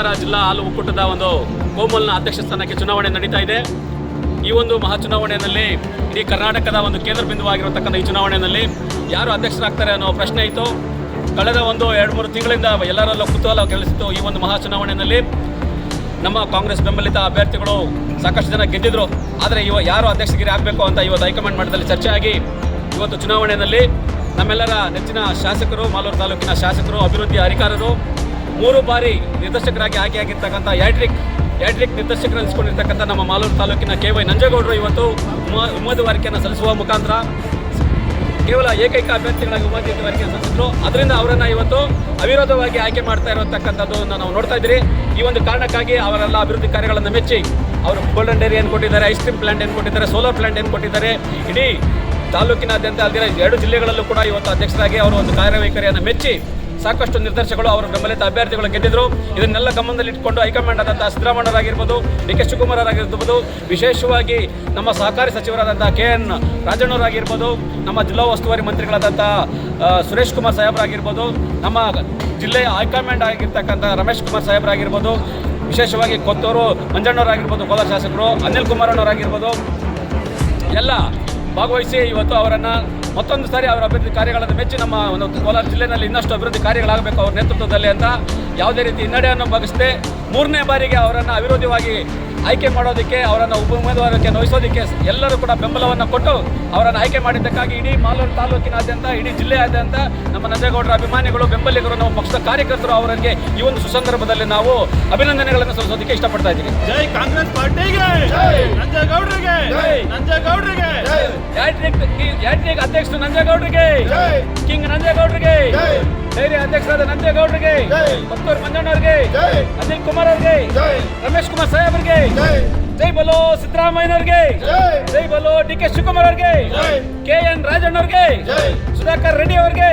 ಕೋಲಾರ ಜಿಲ್ಲಾ ಹಾಲು ಒಕ್ಕೂಟದ ಒಂದು ಕೋಮಲ್ನ ಅಧ್ಯಕ್ಷ ಸ್ಥಾನಕ್ಕೆ ಚುನಾವಣೆ ನಡೀತಾ ಇದೆ. ಈ ಒಂದು ಮಹಾ ಚುನಾವಣೆಯಲ್ಲಿ ಇಡೀ ಕರ್ನಾಟಕದ ಒಂದು ಕೇಂದ್ರ ಬಿಂದುವಾಗಿರತಕ್ಕಂಥ ಈ ಚುನಾವಣೆಯಲ್ಲಿ ಯಾರು ಅಧ್ಯಕ್ಷರಾಗ್ತಾರೆ ಅನ್ನೋ ಪ್ರಶ್ನೆ ಇತ್ತು. ಕಳೆದ ಒಂದು ಎರಡು ಮೂರು ತಿಂಗಳಿಂದ ಎಲ್ಲರಲ್ಲೂ ಕುತೂಹಲ ಕೆಲಸಿತ್ತು ಈ ಒಂದು ಮಹಾ ಚುನಾವಣೆಯಲ್ಲಿ. ನಮ್ಮ ಕಾಂಗ್ರೆಸ್ ಬೆಂಬಲಿತ ಅಭ್ಯರ್ಥಿಗಳು ಸಾಕಷ್ಟು ಜನ ಗೆದ್ದಿದ್ರು. ಆದರೆ ಇವ ಯಾರು ಅಧ್ಯಕ್ಷಗಿರಿ ಆಗಬೇಕು ಅಂತ ಇವತ್ತು ಹೈಕಮಾಂಡ್ ಮಟ್ಟದಲ್ಲಿ ಚರ್ಚೆ ಆಗಿ ಇವತ್ತು ಚುನಾವಣೆಯಲ್ಲಿ ನಮ್ಮೆಲ್ಲರ ನೆಚ್ಚಿನ ಶಾಸಕರು, ಮಾಲೂರು ತಾಲೂಕಿನ ಶಾಸಕರು, ಅಭಿವೃದ್ಧಿ ಅಧಿಕಾರರು ಮೂರು ಬಾರಿ ನಿರ್ದೇಶಕರಾಗಿ ಆಯ್ಕೆಯಾಗಿರ್ತಕ್ಕಂಥ ಯಾಟ್ರಿಕ್ ಯಾಟ್ರಿಕ್ ನಿರ್ದೇಶಕರು ಅನಿಸ್ಕೊಂಡಿರ್ತಕ್ಕಂಥ ನಮ್ಮ ಮಾಲೂರು ತಾಲೂಕಿನ ಕೆ ವೈ ನಂಜೇಗೌಡರು ಇವತ್ತು ಉಮ- ಉಮೇದುವಾರಿಕೆಯನ್ನು ಸಲ್ಲಿಸುವ ಮುಖಾಂತರ ಕೇವಲ ಏಕೈಕ ಅಭ್ಯರ್ಥಿಗಳಾಗಿ ಉಮೇದುವಾರಿಕೆ ಸಲ್ಲಿಸಿದ್ರು. ಅದರಿಂದ ಅವರನ್ನು ಇವತ್ತು ಅವಿರೋಧವಾಗಿ ಆಯ್ಕೆ ಮಾಡ್ತಾ ಇರತಕ್ಕಂಥದ್ದನ್ನು ನಾವು ನೋಡ್ತಾ ಇದ್ದೀರಿ. ಈ ಒಂದು ಕಾರಣಕ್ಕಾಗಿ ಅವರೆಲ್ಲ ಅಭಿವೃದ್ಧಿ ಕಾರ್ಯಗಳನ್ನು ಮೆಚ್ಚಿ ಅವರು ಗೋಲ್ಡನ್ ಡೈರಿ ಏನು ಕೊಟ್ಟಿದ್ದಾರೆ ಐಸ್ ಕ್ರೀಮ್ ಪ್ಲಾಂಟ್ ಏನು ಕೊಟ್ಟಿದ್ದಾರೆ ಸೋಲಾರ್ ಪ್ಲಾಂಟ್ ಏನು ಕೊಟ್ಟಿದ್ದಾರೆ, ಇಡೀ ತಾಲೂಕಿನಾದ್ಯಂತ ಅಲ್ಲದೆ ಎರಡು ಜಿಲ್ಲೆಗಳಲ್ಲೂ ಕೂಡ ಇವತ್ತು ಅಧ್ಯಕ್ಷರಾಗಿ ಅವರು ಒಂದು ಕಾರ್ಯವೈಖರಿಯನ್ನು ಮೆಚ್ಚಿ ಸಾಕಷ್ಟು ನಿರ್ದೇಶಗಳು ಅವರು ಬೆಂಬಲಿತ ಅಭ್ಯರ್ಥಿಗಳು ಗೆದ್ದಿದ್ರು. ಇದನ್ನೆಲ್ಲ ಗಮನದಲ್ಲಿಟ್ಟುಕೊಂಡು ಹೈಕಮಾಂಡ್ ಆದಂಥ ಸಿದ್ದರಾಮಣ್ಣರಾಗಿರ್ಬೋದು ಡಿ ಕೆ ಶಿವಕುಮಾರ್ ಆಗಿರ್ಬೋದು ವಿಶೇಷವಾಗಿ ನಮ್ಮ ಸಹಕಾರಿ ಸಚಿವರಾದಂಥ ಕೆ ಎನ್ ರಾಜಣ್ಣವರಾಗಿರ್ಬೋದು, ನಮ್ಮ ಜಿಲ್ಲಾ ಉಸ್ತುವಾರಿ ಮಂತ್ರಿಗಳಾದಂತಹ ಸುರೇಶ್ ಕುಮಾರ್ ಸಾಹೇಬರಾಗಿರ್ಬೋದು, ನಮ್ಮ ಜಿಲ್ಲೆಯ ಹೈಕಮಾಂಡ್ ಆಗಿರ್ತಕ್ಕಂಥ ರಮೇಶ್ ಕುಮಾರ್ ಸಾಹೇಬರಾಗಿರ್ಬೋದು, ವಿಶೇಷವಾಗಿ ಕೊತ್ತೂರು ಮಂಜಣ್ಣವರಾಗಿರ್ಬೋದು, ಕೋಲಾರ ಶಾಸಕರು, ಅನಿಲ್ ಕುಮಾರಣ್ಣವರಾಗಿರ್ಬೋದು. ಎಲ್ಲ ಭಾಗವಹಿಸಿ ಇವತ್ತು ಅವರನ್ನು ಮತ್ತೊಂದು ಸಾರಿ ಅವರ ಅಭಿವೃದ್ಧಿ ಕಾರ್ಯಗಳನ್ನು ಮೆಚ್ಚಿ ನಮ್ಮ ಒಂದು ಕೋಲಾರ ಜಿಲ್ಲೆಯಲ್ಲಿ ಇನ್ನಷ್ಟು ಅಭಿವೃದ್ಧಿ ಕಾರ್ಯಗಳಾಗಬೇಕು ಅವ್ರ ನೇತೃತ್ವದಲ್ಲಿ ಅಂತ ಯಾವುದೇ ರೀತಿ ಹಿನ್ನಡೆಯನ್ನು ಬಗೆಸದೆ ಮೂರನೇ ಬಾರಿಗೆ ಅವರನ್ನು ಅವಿರೋಧವಾಗಿ ಆಯ್ಕೆ ಮಾಡೋದಕ್ಕೆ ಅವರನ್ನು ಉಪ ಉಮೇದುವಾರಕ್ಕೆ ನೋಯಿಸೋದಕ್ಕೆ ಎಲ್ಲರೂ ಕೂಡ ಬೆಂಬಲವನ್ನು ಕೊಟ್ಟು ಅವರನ್ನು ಆಯ್ಕೆ ಮಾಡಿದ್ದಕ್ಕಾಗಿ ಇಡೀ ಮಾಲೂರು ತಾಲೂಕಿನಾದ್ಯಂತ ಇಡೀ ಜಿಲ್ಲೆಯಾದ್ಯಂತ ನಮ್ಮ ನಂಜೇಗೌಡರ ಅಭಿಮಾನಿಗಳು ಬೆಂಬಲಿಗರು ನಮ್ಮ ಪಕ್ಷದ ಕಾರ್ಯಕರ್ತರು ಅವರಿಗೆ ಈ ಒಂದು ಸುಸಂದರ್ಭದಲ್ಲಿ ನಾವು ಅಭಿನಂದನೆಗಳನ್ನು ಸಲ್ಲಿಸೋದಕ್ಕೆ ಇಷ್ಟಪಡ್ತಾ ಇದ್ದೀವಿ. ಜೈ ಕಾಂಗ್ರೆಸ್ ಪಾರ್ಟಿಗೆ ನಂಜೇಗೌಡರಿಗೆ ನಂಜೇಗೌಡರಿಗೆ. ಅಧ್ಯಕ್ಷರು ನಂಜೇಗೌಡರಿಗೆ. ಕಿಂಗ್ ನಂಜೇಗೌಡರಿಗೆ. ಡೈರಿ ಅಧ್ಯಕ್ಷರಾದ ನಂಜೇಗೌಡರಿಗೆ. ಮತ್ತೂರು ಮಂಜಣ್ಣವ್ರಿಗೆ. ಅನಿಲ್ ಕುಮಾರ್ ಅವ್ರಿಗೆ ರಮೇಶ್ ಕುಮಾರ್ ಸಾಹೇಬ್ರಿಗೆ. ಜೈ. ಬಲೋ ಸಿದ್ದರಾಮಯ್ಯನವ್ರಿಗೆ. ಜೈ. ಬಲೋ ಡಿ ಕೆ ಶಿವಕುಮಾರ್ ಅವ್ರಿಗೆ ಕೆ ಎನ್ ರಾಜಣ್ಣವ್ರಿಗೆ. ಸುಧಾಕರ್ ರೆಡ್ಡಿ ಅವ್ರಿಗೆ.